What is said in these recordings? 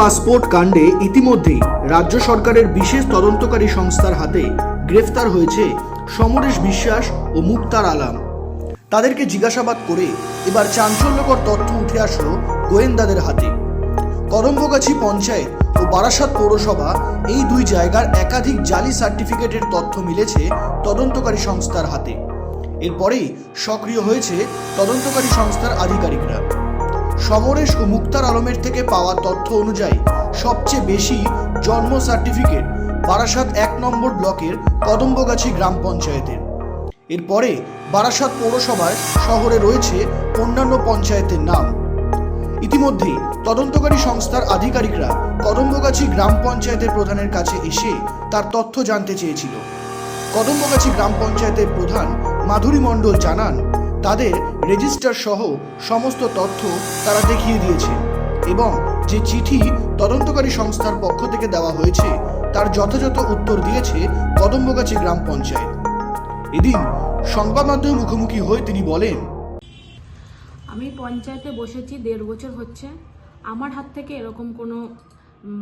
Passport কাণ্ডে ইতিমধ্যেই রাজ্য সরকারের বিশেষ তদন্তকারী সংস্থার হাতে গ্রেফতার হয়েছে সমরেশ বিশ্বাস ও মুক্তার আলাম। তাদেরকে জিজ্ঞাসাবাদ করে এবার চাঞ্চল্যকর তথ্য উঠে আসলো গোয়েন্দাদের হাতে। করম্বগাছি পঞ্চায়েত ও বারাসাত পৌরসভা এই দুই জায়গার একাধিক জালি সার্টিফিকেটের তথ্য মিলেছে তদন্তকারী সংস্থার হাতে। এরপরেই সক্রিয় হয়েছে তদন্তকারী সংস্থার আধিকারিকরা। সমরেশ ও মুক্তার আলমের থেকে পাওয়া তথ্য অনুযায়ী, সবচেয়ে বেশি জন্ম সার্টিফিকেট বারাসাত এক নম্বর ব্লকের কদম্বগাছি গ্রাম পঞ্চায়েতের। এরপরে বারাসাত পৌরসভায় শহরে রয়েছে অন্যান্য পঞ্চায়েতের নাম। ইতিমধ্যেই তদন্তকারী সংস্থার আধিকারিকরা কদম্বগাছি গ্রাম পঞ্চায়েতের প্রধানের কাছে এসে তার তথ্য জানতে চেয়েছিল। কদম্বগাছি গ্রাম পঞ্চায়েতের প্রধান মাধুরী মণ্ডল জানান তাদের রেজিস্টার সহ সমস্ত তথ্য তারা দেখিয়ে দিয়েছে এবং যে চিঠি তদন্তকারী সংস্থার পক্ষ থেকে দেওয়া হয়েছে, তার যথাযথ উত্তর দিয়েছে কদম্বগাছি গ্রাম পঞ্চায়েত। এদিন সংবাদ মাধ্যমে মুখোমুখি হয়ে তিনি বলেন, আমি পঞ্চায়েতে বসেছি দেড় বছর হচ্ছে। আমার হাত থেকে এরকম কোনো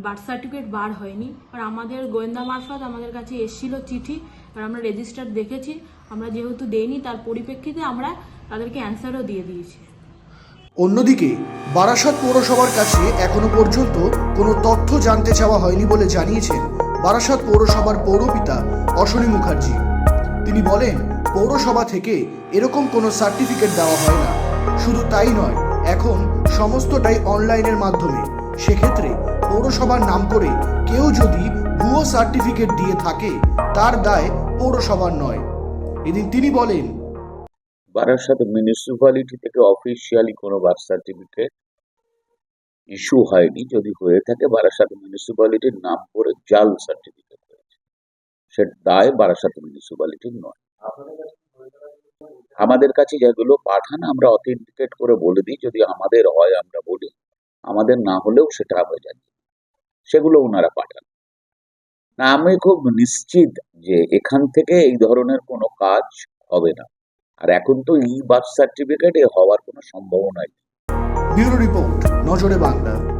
বার্থ সার্টিফিকেট বার হয়নি। আর আমাদের গোয়েন্দা মারফত আমাদের কাছে এসেছিল চিঠি। আর আমরা রেজিস্টার দেখেছি, আমরা যেহেতু দেইনি, তার পরিপ্রেক্ষিতে আমরা তাদেরকে অ্যান্সারও দিয়ে দিয়েছি। অন্যদিকে, বারাসাত পৌরসভার কাছে এখনও পর্যন্ত কোনো তথ্য জানতে চাওয়া হয়নি বলে জানিয়েছেন বারাসাত পৌরসভার পৌরপিতা অশ্বনী মুখার্জি। তিনি বলেন, পৌরসভা থেকে এরকম কোনো সার্টিফিকেট দেওয়া হয় না। শুধু তাই নয়, এখন সমস্তটাই অনলাইনের মাধ্যমে। সেক্ষেত্রে পৌরসভার নাম করে কেউ যদি ভুয়ো সার্টিফিকেট দিয়ে থাকে, তার দায় পৌরসভার নয়। এদিন তিনি বলেন বারাসাত মিউনিসিপ্যালিটি থেকে অফিসিয়ালি কোনো বার্থ সার্টিফিকেট ইস্যু হয়নি। যদি হয়ে থাকে বারাসাত মিউনিসিপ্যালিটির নাম করে জাল সার্টিফিকেট হয়েছে। সে দায় বারাসাত মিউনিসিপ্যালিটির নয়। আমাদের কাছে যেগুলো পাঠান, আমরা অথেন্টিকেট করে বলে দিই। যদি আমাদের হয়, আমরা বলি। আমাদের না হলেও সেটা আমরা জানি সেগুলো ওনারা পাঠান। না, আমি খুব নিশ্চিত যে এখান থেকে এই ধরনের কোনো কাজ হবে না আর এখন তো ই বার্থ সার্টিফিকেট হওয়ার কোনো সম্ভাবনাই নেই। রিপোর্ট, নজরে বাংলা